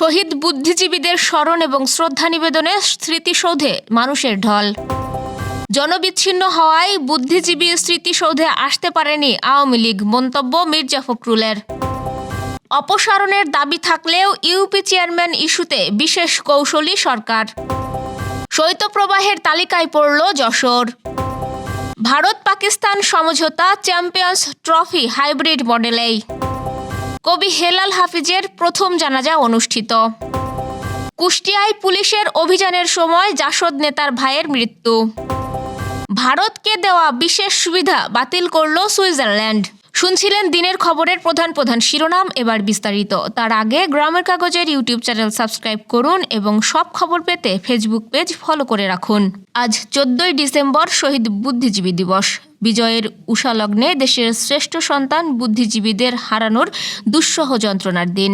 শহীদ বুদ্ধিজীবীদের স্মরণ এবং শ্রদ্ধা নিবেদনে স্মৃতিসৌধে মানুষের ঢল। জনবিচ্ছিন্ন হওয়ায় বুদ্ধিজীবী স্মৃতিসৌধে আসতে পারেনি আওয়ামী লীগ, মন্তব্য মির্জা ফখরুলের। অপসারণের দাবি থাকলেও ইউপি চেয়ারম্যান ইস্যুতে বিশেষ কৌশলী সরকার। শৈত্যপ্রবাহের তালিকায় পড়ল যশোর। ভারত পাকিস্তান সমঝোতা চ্যাম্পিয়ন্স ট্রফি হাইব্রিড মডেলেই। কবি হেলাল হাফিজের প্রথম জানাজা অনুষ্ঠিত। কুষ্টিয়ায় পুলিশের অভিযানের সময় জাসদ নেতার ভাইয়ের মৃত্যু। ভারতকে দেওয়া বিশেষ সুবিধা বাতিল করল সুইজারল্যান্ড। শুনছিলেন দিনের খবরের প্রধান প্রধান শিরোনাম এবার বিস্তারিত। তার আগে গ্রামের কাগজের ইউটিউব চ্যানেল সাবস্ক্রাইব করুন এবং সব খবর পেতে ফেসবুক পেজ ফলো করে রাখুন। আজ চোদ্দই ডিসেম্বর শহীদ বুদ্ধিজীবী দিবস। বিজয়ের উষালগ্নে দেশের শ্রেষ্ঠ সন্তান বুদ্ধিজীবীদের হারানোর দুঃসহ যন্ত্রণার দিন।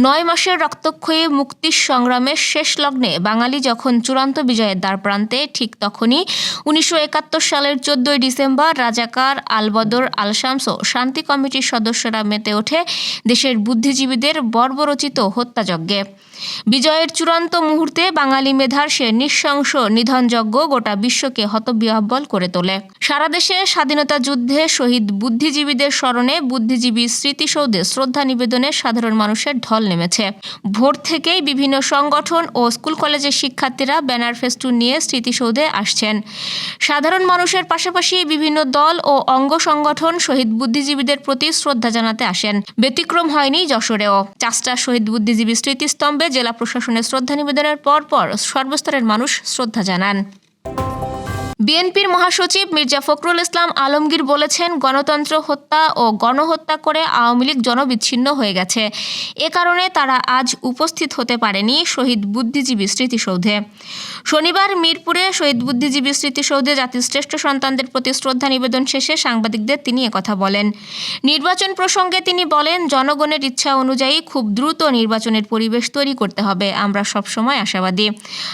নয় মাসের রক্তক্ষয়ী মুক্তির সংগ্রামের শেষ লগ্নে বাঙালি যখন চূড়ান্ত বিজয়ের দ্বার প্রান্তে, ঠিক তখনই উনিশশো একাত্তর সালের চোদ্দই ডিসেম্বর রাজাকার আলবদর আলশামস শান্তি কমিটির সদস্যরা মেতে ওঠে দেশের বুদ্ধিজীবীদের বর্বরচিত হত্যাযজ্ঞে। বিজয়ের চূড়ান্ত মুহূর্তে বাঙালি মেধার সে নৃশংস নিধনযজ্ঞ গোটা বিশ্বকে হতবিহ্বল করে তোলে। সারা দেশে স্বাধীনতা যুদ্ধে শহীদ বুদ্ধিজীবীদের স্মরণে বুদ্ধিজীবী স্মৃতিসৌধে শ্রদ্ধা নিবেদনে সাধারণ মানুষের ঢল নেমেছে। ভোর থেকেই বিভিন্ন সংগঠন ও স্কুল কলেজের শিক্ষার্থীরা ব্যানার ফেস্টুন নিয়ে স্মৃতিসৌধে আসছেন। সাধারণ মানুষের পাশাপাশি বিভিন্ন দল ও অঙ্গ সংগঠন শহীদ বুদ্ধিজীবীদের প্রতি শ্রদ্ধা জানাতে আসেন। ব্যতিক্রম হয়নি যশোরেও। চাষটা শহীদ বুদ্ধিজীবী স্মৃতিস্তম্ভে জেলা প্রশাসনের শ্রদ্ধা নিবেদনের পরপর সর্বস্তরের মানুষ শ্রদ্ধা জানান। বিএনপির মহাসচিব মির্জা ফখরুল ইসলাম আলমগীর বলেছেন, গণতন্ত্র হত্যা ও গণহত্যা করে আওয়ামী লীগ জনবিচ্ছিন্ন হয়ে গেছে। এ কারণে তারা আজ উপস্থিত হতে পারেনি শহীদ বুদ্ধিজীবী স্মৃতিসৌধে। শনিবার মিরপুরে শহীদ বুদ্ধিজীবী স্মৃতিসৌধে জাতির শ্রেষ্ঠ সন্তানদের প্রতি শ্রদ্ধা নিবেদন শেষে সাংবাদিকদের তিনি একথা বলেন। নির্বাচন প্রসঙ্গে তিনি বলেন, জনগণের ইচ্ছা অনুযায়ী খুব দ্রুত নির্বাচনের পরিবেশ তৈরি করতে হবে। আমরা সবসময় আশাবাদী।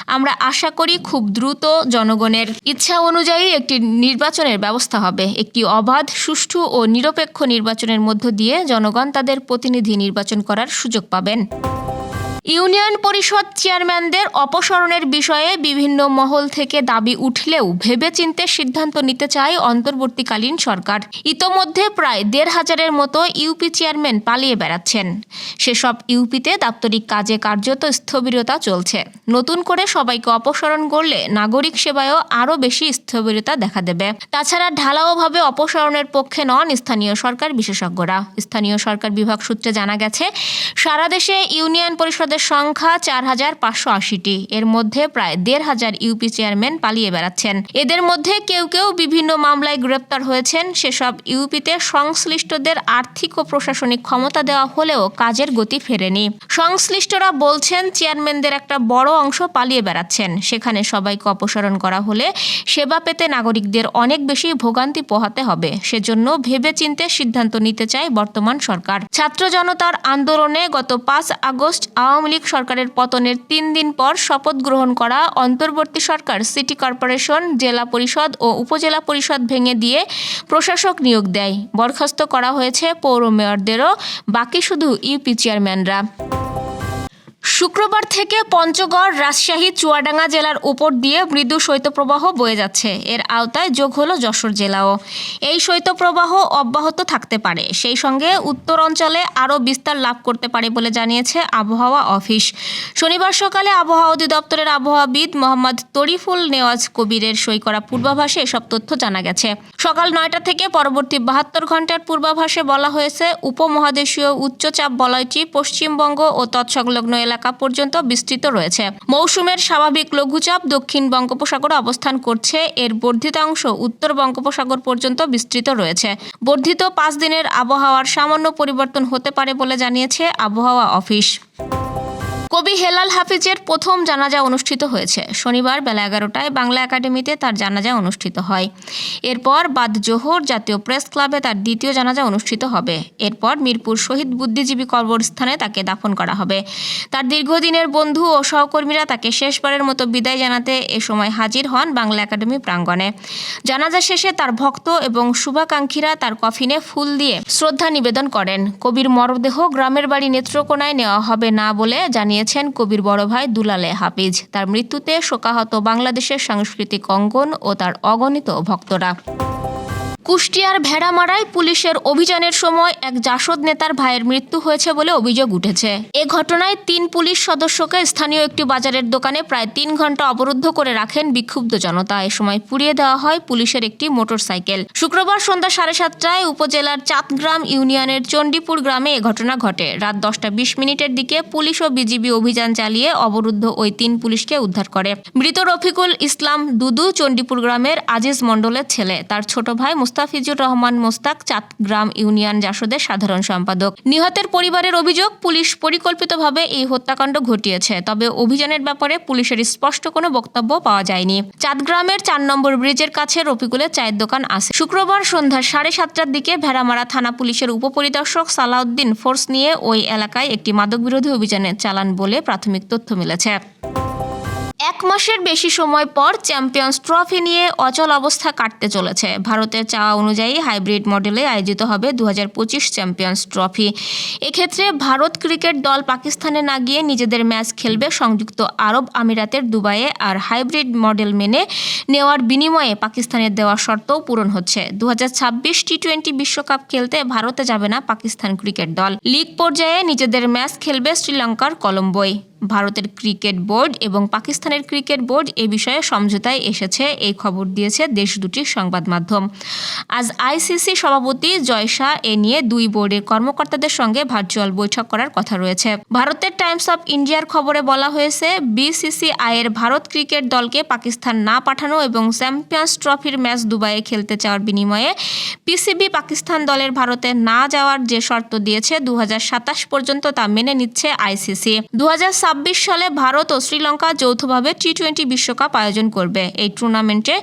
আমরা আশা করি খুব দ্রুত জনগণের ইচ্ছা অনুযায়ী একটি নির্বাচনের ব্যবস্থা হবে। একটি অবাধ, সুষ্ঠু ও নিরপেক্ষ নির্বাচনের মধ্য দিয়ে জনগণ তাদের প্রতিনিধি নির্বাচন করার সুযোগ পাবেন। ইউনিয়ন পরিষদ চেয়ারম্যানদের অপসারণের বিষয়ে বিভিন্ন মহল থেকে দাবি উঠলেও ভেবেচিন্তে সিদ্ধান্ত নিতে চায় অন্তর্বর্তীকালীন সরকার। ইতোমধ্যে প্রায় দেড় হাজারের মতো ইউপি চেয়ারম্যান পালিয়ে বেড়াচ্ছেন। সেসব ইউপিতে দাপ্তরিক কাজে কার্যত স্থবিরতা চলছে। নতুন করে সবাইকে অপসারণ করলে নাগরিক সেবায়ও আরও বেশি স্থবিরতা দেখা দেবে। তাছাড়া ঢালাওভাবে অপসারণের পক্ষে নন স্থানীয় সরকার বিশেষজ্ঞরা। স্থানীয় সরকার বিভাগ সূত্রে জানা গেছে, সারা দেশে ইউনিয়ন পরিষদের সংখ্যা চার হাজার পাঁচশো আশিটি। এর মধ্যে প্রায় দেড় হাজার ইউপি চেয়ারম্যান পালিয়ে বেড়াচ্ছেন। এদের মধ্যে কেউ কেউ বিভিন্ন মামলায় গ্রেপ্তার হয়েছেন। সেসব ইউপিতে সংশ্লিষ্টদের আর্থিক ও প্রশাসনিক ক্ষমতা দেওয়া হলেও কাজের গতি ফেরেনি। সংশ্লিষ্টরা বলছেন, চেয়ারম্যানদের একটা বড় অংশ পালিয়ে বেড়াচ্ছেন। সেখানে সবাইকে অপসারণ করা হলে সেবা পেতে নাগরিকদের অনেক বেশি ভোগান্তি পোহাতে হবে। সেজন্য ভেবেচিন্তে সিদ্ধান্ত নিতে চায় বর্তমান সরকার। ছাত্র জনতার আন্দোলনে গত পাঁচ আগস্ট আওয়ামী লীগ সরকারের পতনের তিন দিন পর শপথ গ্রহণ করা অন্তর্বর্তী সরকার সিটি কর্পোরেশন, জেলা পরিষদ ও উপজেলা পরিষদ ভেঙে দিয়ে প্রশাসক নিয়োগ দেয়। বরখাস্ত করা হয়েছে পৌর মেয়রদেরও, বাকি শুধু ইউপি চেয়ারম্যানরা। শুক্রবার থেকে পঞ্চগড়, রাজশাহী, চুয়াডাঙ্গা জেলার উপর দিয়ে মৃদু শৈত্যপ্রবাহ বয়ে যাচ্ছে। এর আওতায় যোগ হলো যশোর জেলাও। এই শৈত্যপ্রবাহ অব্যাহত থাকতে পারে। সেই সঙ্গে উত্তর অঞ্চলে আরও বিস্তার লাভ করতে পারে বলে জানিয়েছে আবহাওয়া অফিস। শনিবার সকালে আবহাওয়া অধিদপ্তরের আবহাওয়াবিদ মোহাম্মদ তরিফুল নেওয়াজ কবিরের সই করা পূর্বাভাসে এসব তথ্য জানা গেছে। সকাল নয়টা থেকে পরবর্তী বাহাত্তর ঘণ্টার পূর্বাভাসে বলা হয়েছে, উপমহাদেশীয় উচ্চচাপ বলয়টি পশ্চিমবঙ্গ ও তৎসংলগ্ন এলাকা পর্যন্ত বিস্তৃত রয়েছে। মৌসুমের স্বাভাবিক লঘুচাপ দক্ষিণ বঙ্গোপসাগরে অবস্থান করছে। এর বর্ধিতাংশ উত্তর বঙ্গোপসাগর পর্যন্ত বিস্তৃত রয়েছে। বর্ধিত পাঁচ দিনের আবহাওয়ার সামান্য পরিবর্তন হতে পারে বলে জানিয়েছে আবহাওয়া অফিস। কবি হেলাল হাফিজের প্রথম জানাজা অনুষ্ঠিত হয়েছে। শনিবার বেলা এগারোটায় বাংলা একাডেমিতে তার জানাজা অনুষ্ঠিত হয়। এরপর বাদ জোহর জাতীয় প্রেস ক্লাবে তার দ্বিতীয় জানাজা অনুষ্ঠিত হবে। এরপর মিরপুর শহীদ বুদ্ধিজীবী কবরস্থানে তাকে দাফন করা হবে। তার দীর্ঘদিনের বন্ধু ও সহকর্মীরা তাকে শেষবারের মতো বিদায় জানাতে এ সময় হাজির হন বাংলা একাডেমি প্রাঙ্গণে। জানাজা শেষে তার ভক্ত এবং শুভাকাঙ্ক্ষীরা তার কফিনে ফুল দিয়ে শ্রদ্ধা নিবেদন করেন। কবির মরদেহ গ্রামের বাড়ি নেত্রকোনায় নেওয়া হবে না বলে জানিয়েছে জানিয়েছেন কবির বড় ভাই দুলালে হাফিজ। তার মৃত্যুতে শোকাহত বাংলাদেশের সাংস্কৃতিক অঙ্গন ও তার অগণিত ভক্তরা। কুষ্টিয়ার ভেড়ামারায় পুলিশের অভিযানের সময় এক জাসদ নেতার ভাইয়ের মৃত্যু হয়েছে বলে অভিযোগ উঠেছে। এ ঘটনায় তিন পুলিশ সদস্যকে স্থানীয় একটি বাজারের দোকানে প্রায় তিন ঘণ্টা অবরুদ্ধ করে রাখেন বিক্ষুব্ধ জনতা। এ সময় পুড়িয়ে দেওয়া হয় পুলিশের একটি মোটরসাইকেল। শুক্রবার সন্ধ্যা সাড়ে সাতটায় উপজেলার চাঁদগ্রাম ইউনিয়নের চণ্ডীপুর গ্রামে এ ঘটনা ঘটে। রাত দশটা বিশ মিনিটের দিকে পুলিশ ও বিজিবি অভিযান চালিয়ে অবরুদ্ধ ওই তিন পুলিশকে উদ্ধার করে। মৃত রফিকুল ইসলাম দুদু চণ্ডীপুর গ্রামের আজিজ মণ্ডলের ছেলে। তার ছোট ভাই মুস্তাফিজুর রহমান মোস্তাক চাঁদগ্রাম ইউনিয়ন জাসদের সাধারণ সম্পাদক। নিহতের পরিবারের অভিযোগ, পুলিশ পরিকল্পিতভাবে এই হত্যাকাণ্ড ঘটিয়েছে, তবে অভিযানের ব্যাপারে পুলিশের স্পষ্ট কোনো বক্তব্য পাওয়া যায়নি। চাঁদগ্রামের চার নম্বর ব্রিজের কাছে রফিকুলের চায়ের দোকান আছে। শুক্রবার সন্ধ্যা সাড়ে সাতটার দিকে ভেড়ামারা থানা পুলিশের উপপরিদর্শক সালাউদ্দিন ফোর্স নিয়ে ওই এলাকায় একটি মাদকবিরোধী অভিযানে চালান বলে প্রাথমিক তথ্য মিলেছে। এক মাসের বেশি সময় পর চ্যাম্পিয়ন্স ট্রফি নিয়ে অচল অবস্থা কাটতে চলেছে। ভারতের চাওয়া অনুযায়ী হাইব্রিড মডেলে আয়োজিত হবে দু হাজার পঁচিশ চ্যাম্পিয়ন্স ট্রফি। এক্ষেত্রে ভারত ক্রিকেট দল পাকিস্তানে না গিয়ে নিজেদের ম্যাচ খেলবে সংযুক্ত আরব আমিরাতের দুবাইয়ে আর হাইব্রিড মডেল মেনে নেওয়ার বিনিময়ে পাকিস্তানের দেওয়া শর্তও পূরণ হচ্ছে। দু হাজার ছাব্বিশ টি টোয়েন্টি বিশ্বকাপ খেলতে ভারতে যাবে না পাকিস্তান ক্রিকেট দল। লিগ পর্যায়ে নিজেদের ম্যাচ খেলবে শ্রীলঙ্কার কলম্বোয়। ভারতের ক্রিকেট বোর্ড এবং পাকিস্তানের ক্রিকেট বোর্ড এ বিষয়ে সমঝোতায় এসেছে, এই খবর দিয়েছে দেশ দুটির সংবাদ মাধ্যম। আজ আইসিসি সভাপতি জয় শাহ এ নিয়ে দুই বোর্ডের কর্মকর্তাদের সঙ্গে ভার্চুয়াল বৈঠক করার কথা রয়েছে। ভারতের টাইমস অফ ইন্ডিয়ার খবরে বলা হয়েছে, বিসিসিআই এর ভারত ক্রিকেট দলকে পাকিস্তান না পাঠানো এবং চ্যাম্পিয়ন্স ট্রফির ম্যাচ দুবাইয়ে খেলতে চাওয়ার বিনিময়ে পিসিবি পাকিস্তান দলের ভারতে না যাওয়ার যে শর্ত দিয়েছে দু হাজার সাতাশ পর্যন্ত তা মেনে নিচ্ছে আইসিসি। দু সালে ভারত ও শ্রীলঙ্কা যৌথভাবে টি টোয়েন্টি বিশ্বকাপ আয়োজন করবে। এই টুর্নামেন্টে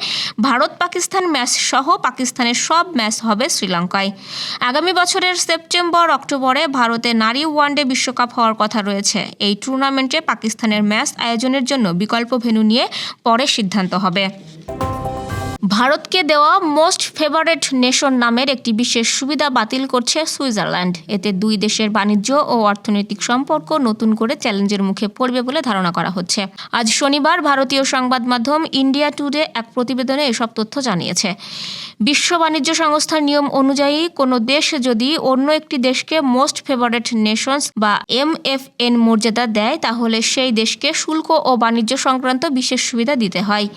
ভারত পাকিস্তান ম্যাচ সহ পাকিস্তানের সব ম্যাচ হবে শ্রীলঙ্কায়। আগামী বছরের সেপ্টেম্বর, অক্টোবরে ভারতে নারী ওয়ানডে বিশ্বকাপ হওয়ার কথা রয়েছে। এই টুর্নামেন্টে পাকিস্তানের ম্যাচ আয়োজনের জন্য বিকল্প ভেন্যু নিয়ে পরে সিদ্ধান্ত হবে। ভারতকে দেওয়া মোস্ট ফেভারেট নেশন নামের একটি বিশেষ সুবিধা বাতিল করছে সুইজারল্যান্ড। এতে দুই দেশের বাণিজ্য ও অর্থনৈতিক সম্পর্ক নতুন করে চ্যালেঞ্জের মুখে পড়বে বলে ধারণা করা হচ্ছে। আজ শনিবার ভারতীয় সংবাদ মাধ্যম ইন্ডিয়া টুডে এক প্রতিবেদনে এসব তথ্য জানিয়েছে। বিশ্ব বাণিজ্য সংস্থার নিয়ম অনুযায়ী কোনো দেশ যদি অন্য একটি দেশকে মোস্ট ফেভারেট নেশনস বা এমএফএন মর্যাদা দেয়, তাহলে সেই দেশকে শুল্ক ও বাণিজ্য সংক্রান্ত বিশেষ সুবিধা দিতে হয়।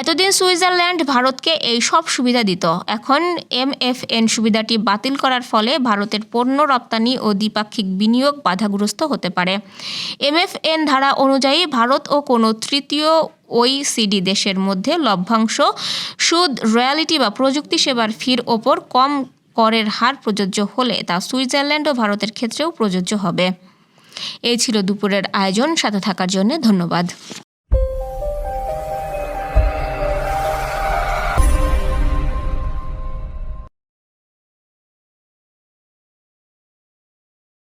এতদিন সুইজারল্যান্ড ভারতকে এই সব সুবিধা দিত। এখন এমএফএন সুবিধাটি বাতিল করার ফলে ভারতের পণ্য রপ্তানি ও দ্বিপাক্ষিক বিনিয়োগ বাধাগ্রস্ত হতে পারে। এমএফএন ধারা অনুযায়ী ভারত ও কোনো তৃতীয় ওইসিডি দেশের মধ্যে লভ্যাংশ, সুদ, রয়্যালিটি বা প্রযুক্তি সেবার ফির ওপর কম করের হার প্রযোজ্য হলে তা সুইজারল্যান্ড ও ভারতের ক্ষেত্রেও প্রযোজ্য হবে। এই ছিল দুপুরের আয়োজন। সাথে থাকার জন্য ধন্যবাদ।